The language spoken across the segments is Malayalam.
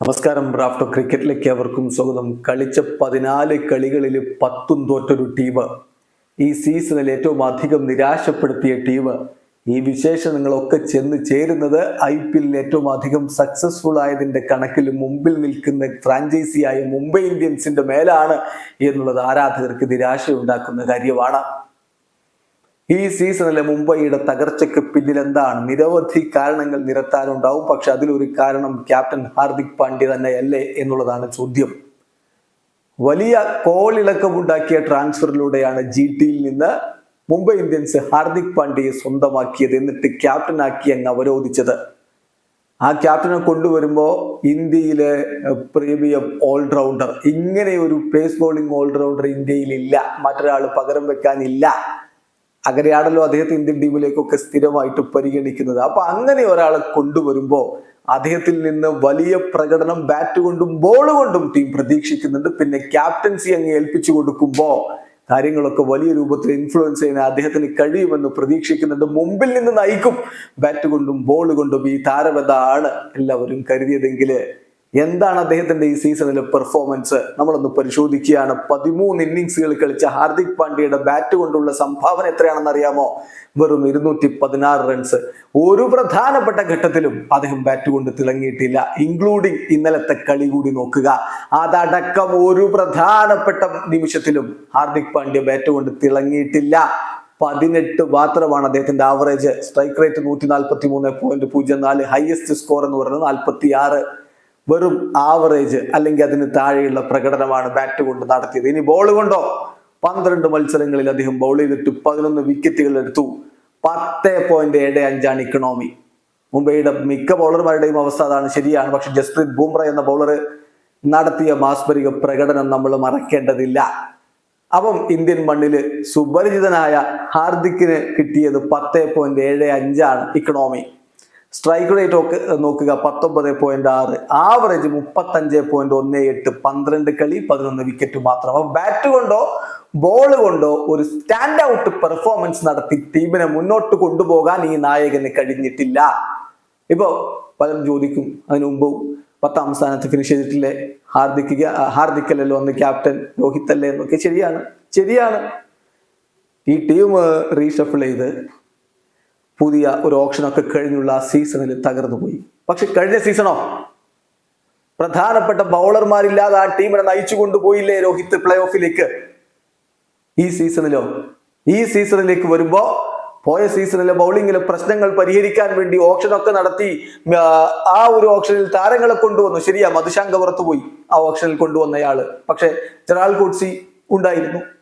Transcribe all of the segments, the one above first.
നമസ്കാരം. റാഫ്റ്റോ ക്രിക്കറ്റിലേക്ക് അവർക്കും സ്വാഗതം. കളിച്ച പതിനാല് കളികളിൽ പത്തും തോറ്റൊരു ടീം ഈ സീസണിൽ ഏറ്റവും അധികം നിരാശപ്പെടുത്തിയ ടീം ഈ വിശേഷണങ്ങളൊക്കെ ചെന്ന് ചേരുന്നത് ഐ പി എല്ലിൽ ഏറ്റവും അധികം സക്സസ്ഫുൾ ആയതിന്റെ കണക്കിൽ മുമ്പിൽ നിൽക്കുന്ന ഫ്രാഞ്ചൈസിയായ മുംബൈ ഇന്ത്യൻസിന്റെ മേലാണ് എന്നുള്ളത് ആരാധകർക്ക് നിരാശയുണ്ടാക്കുന്ന കാര്യമാണ്. ഈ സീസണിലെ മുംബൈയുടെ തകർച്ചയ്ക്ക് പിന്നിൽ എന്താണ്? നിരവധി കാരണങ്ങൾ നിരത്താനുണ്ടാവും. പക്ഷെ അതിലൊരു കാരണം ക്യാപ്റ്റൻ ഹാർദിക് പാണ്ഡ്യ തന്നെയല്ലേ എന്നുള്ളതാണ് ചോദ്യം. വലിയ കോളിളക്കമുണ്ടാക്കിയ ട്രാൻസ്ഫറിലൂടെയാണ് ജി ടിയിൽ നിന്ന് മുംബൈ ഇന്ത്യൻസ് ഹാർദിക് പാണ്ഡ്യയെ സ്വന്തമാക്കിയത് എന്നിട്ട് ക്യാപ്റ്റനാക്കി അങ്ങ് അവരോധിച്ചത്. ആ ക്യാപ്റ്റനെ കൊണ്ടുവരുമ്പോൾ ഇന്ത്യയിലെ പ്രീമിയം ഓൾറൗണ്ടർ ഇങ്ങനെ ഒരു പേസ് ബോളിംഗ് ഓൾറൗണ്ടർ ഇന്ത്യയിൽ ഇല്ല. മറ്റൊരാൾ പകരം വെക്കാനില്ല. അങ്ങനെയാണല്ലോ അദ്ദേഹത്തെ ഇന്ത്യൻ ടീമിലേക്കൊക്കെ സ്ഥിരമായിട്ട് പരിഗണിക്കുന്നത്. അപ്പൊ അങ്ങനെ ഒരാളെ കൊണ്ടുവരുമ്പോൾ അദ്ദേഹത്തിൽ നിന്ന് വലിയ പ്രകടനം ബാറ്റ് കൊണ്ടും ബോൾ കൊണ്ടും ടീം പ്രതീക്ഷിക്കുന്നുണ്ട്. പിന്നെ ക്യാപ്റ്റൻസി അങ്ങ് ഏൽപ്പിച്ചു കൊടുക്കുമ്പോൾ കാര്യങ്ങളൊക്കെ വലിയ രൂപത്തിൽ ഇൻഫ്ലുവൻസ് ചെയ്യാൻ അദ്ദേഹത്തിന് കഴിയുമെന്ന് പ്രതീക്ഷിക്കുന്നുണ്ട്. മുമ്പിൽ നിന്ന് നയിക്കും ബാറ്റ് കൊണ്ടും ബോൾ കൊണ്ടും ഈ താരമെന്നാണ് എല്ലാവരും കരുതിയതെങ്കിൽ എന്താണ് അദ്ദേഹത്തിന്റെ ഈ സീസണിലെ പെർഫോമൻസ് നമ്മളൊന്ന് പരിശോധിക്കുകയാണ്. പതിമൂന്ന് ഇന്നിങ്സുകൾ കളിച്ച ഹാർദിക് പാണ്ഡ്യയുടെ ബാറ്റ് കൊണ്ടുള്ള സംഭാവന എത്രയാണെന്ന് അറിയാമോ? വെറും ഇരുന്നൂറ്റി പതിനാറ് റൺസ് ഒരു പ്രധാനപ്പെട്ട ഘട്ടത്തിലും അദ്ദേഹം ബാറ്റ് കൊണ്ട് തിളങ്ങിയിട്ടില്ല. ഇൻക്ലൂഡിംഗ് ഇന്നലത്തെ കളി കൂടി നോക്കുക. അതടക്കം ഒരു പ്രധാനപ്പെട്ട നിമിഷത്തിലും ഹാർദിക് പാണ്ഡ്യ ബാറ്റ് കൊണ്ട് തിളങ്ങിയിട്ടില്ല. പതിനെട്ട് മാത്രമാണ് അദ്ദേഹത്തിന്റെ ആവറേജ് സ്ട്രൈക്ക് റേറ്റ് നൂറ്റി നാൽപ്പത്തി മൂന്ന് പോയിന്റ് പൂജ്യം നാല് ഹയസ്റ്റ് സ്കോർ എന്ന് പറയുന്നത് നാൽപ്പത്തി ആറ് വെറും ആവറേജ് അല്ലെങ്കിൽ അതിന് താഴെയുള്ള പ്രകടനമാണ് ബാറ്റ് കൊണ്ട് നടത്തിയത്. ഇനി ബോൾ കൊണ്ടോ? പന്ത്രണ്ട് മത്സരങ്ങളിൽ അദ്ദേഹം ബൗൾ ചെയ്തിട്ട് പതിനൊന്ന് വിക്കറ്റുകൾ എടുത്തു. പത്ത് പോയിന്റ് ഏഴ് അഞ്ചാണ് ഇക്കണോമി മുംബൈയുടെ മിക്ക ബൗളർമാരുടെയും അവസ്ഥ അതാണ് ശരിയാണ്. പക്ഷെ ജസ്പ്രീത് ബുംറ എന്ന ബൗളർ നടത്തിയ മാസ്മരിക പ്രകടനം നമ്മൾ മറക്കേണ്ടതില്ല. അപ്പം ഇന്ത്യൻ മണ്ണിൽ സുപരിചിതനായ ഹാർദിക്കിന് കിട്ടിയത് പത്ത് പോയിന്റ് ഏഴ് അഞ്ചാണ് ഇക്കണോമി സ്ട്രൈക്ക് റേറ്റ് നോക്കുക. പത്തൊമ്പത് പോയിന്റ് ആറ്. ആവറേജ് മുപ്പത്തഞ്ച് പോയിന്റ് ഒന്ന് എട്ട്. പന്ത്രണ്ട് കളി പതിനൊന്ന് വിക്കറ്റ് മാത്രം. അപ്പൊ ബാറ്റ് കൊണ്ടോ ബോൾ കൊണ്ടോ ഒരു സ്റ്റാൻഡ് ഔട്ട് പെർഫോമൻസ് നടത്തി ടീമിനെ മുന്നോട്ട് കൊണ്ടുപോകാൻ ഈ നായകന് കഴിഞ്ഞിട്ടില്ല. ഇപ്പോ പലരും ചോദിക്കും അതിനു മുമ്പ് പത്താം സ്ഥാനത്ത് ഫിനിഷ് ചെയ്തിട്ടില്ലേ? ഹാർദിക് ഹാർദിക് അല്ലല്ലോ അന്ന് ക്യാപ്റ്റൻ രോഹിത് അല്ലേ എന്നൊക്കെ ശരിയാണ്. ശരിയാണ്. ഈ ടീം റീഷഫിൾ ചെയ്ത് പുതിയ ഒരു ഓപ്ഷനൊക്കെ കഴിഞ്ഞുള്ള സീസണിൽ തകർന്നു പോയി. പക്ഷെ കഴിഞ്ഞ സീസണോ? പ്രധാനപ്പെട്ട ബൗളർമാരില്ലാതെ ആ ടീമിനെ നയിച്ചു കൊണ്ടുപോയില്ലേ രോഹിത് പ്ലേ ഓഫിലേക്ക് ഈ സീസണിലോ? ഈ സീസണിലേക്ക് വരുമ്പോ പോയ സീസണിലെ ബൗളിങ്ങിലെ പ്രശ്നങ്ങൾ പരിഹരിക്കാൻ വേണ്ടി ഓപ്ഷനൊക്കെ നടത്തി ആ, ആ ഒരു ഓപ്ഷനിൽ താരങ്ങളെ കൊണ്ടുവന്നു. ശരിയാ മധുശാങ്ക പുറത്തുപോയി ആ ഓപ്ഷനിൽ കൊണ്ടുവന്നയാൾ. പക്ഷെ ജെറാൾ കോട്സി ഉണ്ടായിരുന്നു.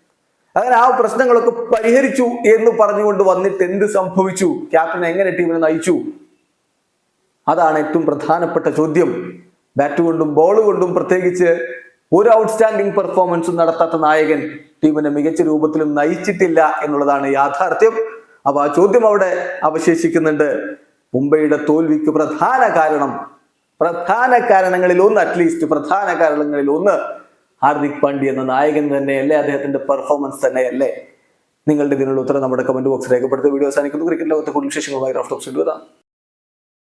അങ്ങനെ ആ പ്രശ്നങ്ങളൊക്കെ പരിഹരിച്ചു എന്ന് പറഞ്ഞുകൊണ്ട് വന്നിട്ട് എന്ത് സംഭവിച്ചു? ക്യാപ്റ്റൻ എങ്ങനെ ടീമിനെ നയിച്ചു? അതാണ് ഏറ്റവും പ്രധാനപ്പെട്ട ചോദ്യം. ബാറ്റ് കൊണ്ടും ബോൾ കൊണ്ടും പ്രത്യേകിച്ച് ഒരു ഔട്ട്സ്റ്റാൻഡിംഗ് പെർഫോമൻസും നടത്താത്ത നായകൻ ടീമിനെ മികച്ച രൂപത്തിലും നയിച്ചിട്ടില്ല എന്നുള്ളതാണ് യാഥാർത്ഥ്യം. അപ്പൊ ആ ചോദ്യം അവിടെ അവശേഷിക്കുന്നുണ്ട്. മുംബൈയുടെ തോൽവിക്ക് പ്രധാന കാരണം പ്രധാന കാരണങ്ങളിൽ ഒന്ന് അറ്റ്ലീസ്റ്റ് പ്രധാന കാരണങ്ങളിൽ ഒന്ന് ഹാർദിക് പാണ്ഡ്യ എന്ന നായകൻ തന്നെയല്ലേ അദ്ദേഹത്തിന്റെ പെർഫോമൻസ് തന്നെയല്ലേ? നിങ്ങളുടെ ഇതിനുള്ള ഉത്തരം നമ്മുടെ കമന്റ് ബോക്സ് രേഖപ്പെടുത്തിയ വീഡിയോ അവസാനിക്കുന്നു. ക്രിക്കറ്റ് ലോകത്തെ കൂടുതൽ വിശേഷങ്ങളുമായി റഫ്റ്റോക്സ് വരാം